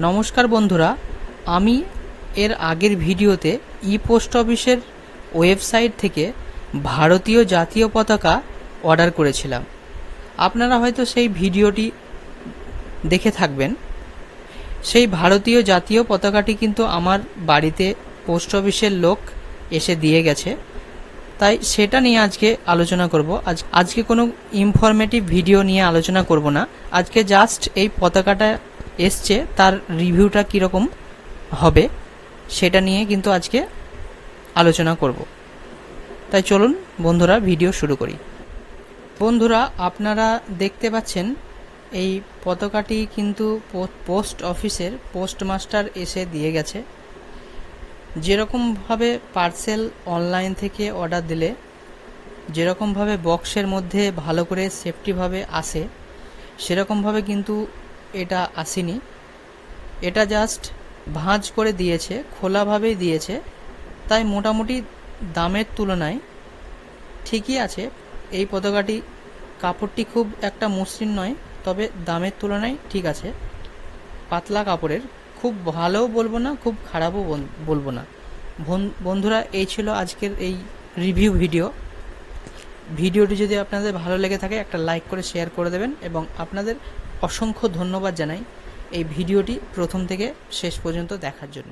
নমস্কার বন্ধুরা, আমি এর আগের ভিডিওতে ই পোস্ট অফিসের ওয়েবসাইট থেকে ভারতীয় জাতীয় পতাকা অর্ডার করেছিলাম। আপনারা হয়তো সেই ভিডিওটি দেখে থাকবেন। সেই ভারতীয় জাতীয় পতাকাটি কিন্তু আমার বাড়িতে পোস্ট অফিসের লোক এসে দিয়ে গেছে। তাই সেটা নিয়ে আজকে আলোচনা করব। আজ, আজকে কোনো ইনফরমেটিভ ভিডিও নিয়ে আলোচনা করব না। আজকে জাস্ট এই পতাকাটা এসছে, তার রিভিউটা কীরকম হবে সেটা নিয়ে কিন্তু আজকে আলোচনা করব। তাই চলুন বন্ধুরা, ভিডিও শুরু করি। বন্ধুরা, আপনারা দেখতে পাচ্ছেন, এই পতাকাটি কিন্তু পোস্ট অফিসের পোস্টমাস্টার এসে দিয়ে গেছে। যেরকমভাবে পার্সেল অনলাইন থেকে অর্ডার দিলে, যেরকমভাবে বক্সের মধ্যে ভালো করে সেফটিভাবে আসে, সেরকমভাবে কিন্তু এটা আসেনি। এটা জাস্ট ভাঁজ করে দিয়েছে, খোলাভাবেই দিয়েছে। তাই মোটামুটি দামের তুলনায় ঠিকই আছে। এই পতাকাটি কাপড়টি খুব একটা মসৃণ নয়, তবে দামের তুলনায় ঠিক আছে। পাতলা কাপড়ের, খুব ভালোও বলব না, খুব খারাপও বলব না। বন- বন্ধুরা, এই ছিল আজকের এই রিভিউ ভিডিও ভিডিওটি যদি আপনাদের ভালো লেগে থাকে, একটা লাইক করে শেয়ার করে দেবেন এবং আপনাদের অসংখ্য ধন্যবাদ জানাই এই ভিডিওটি প্রথম থেকে শেষ পর্যন্ত দেখার জন্য।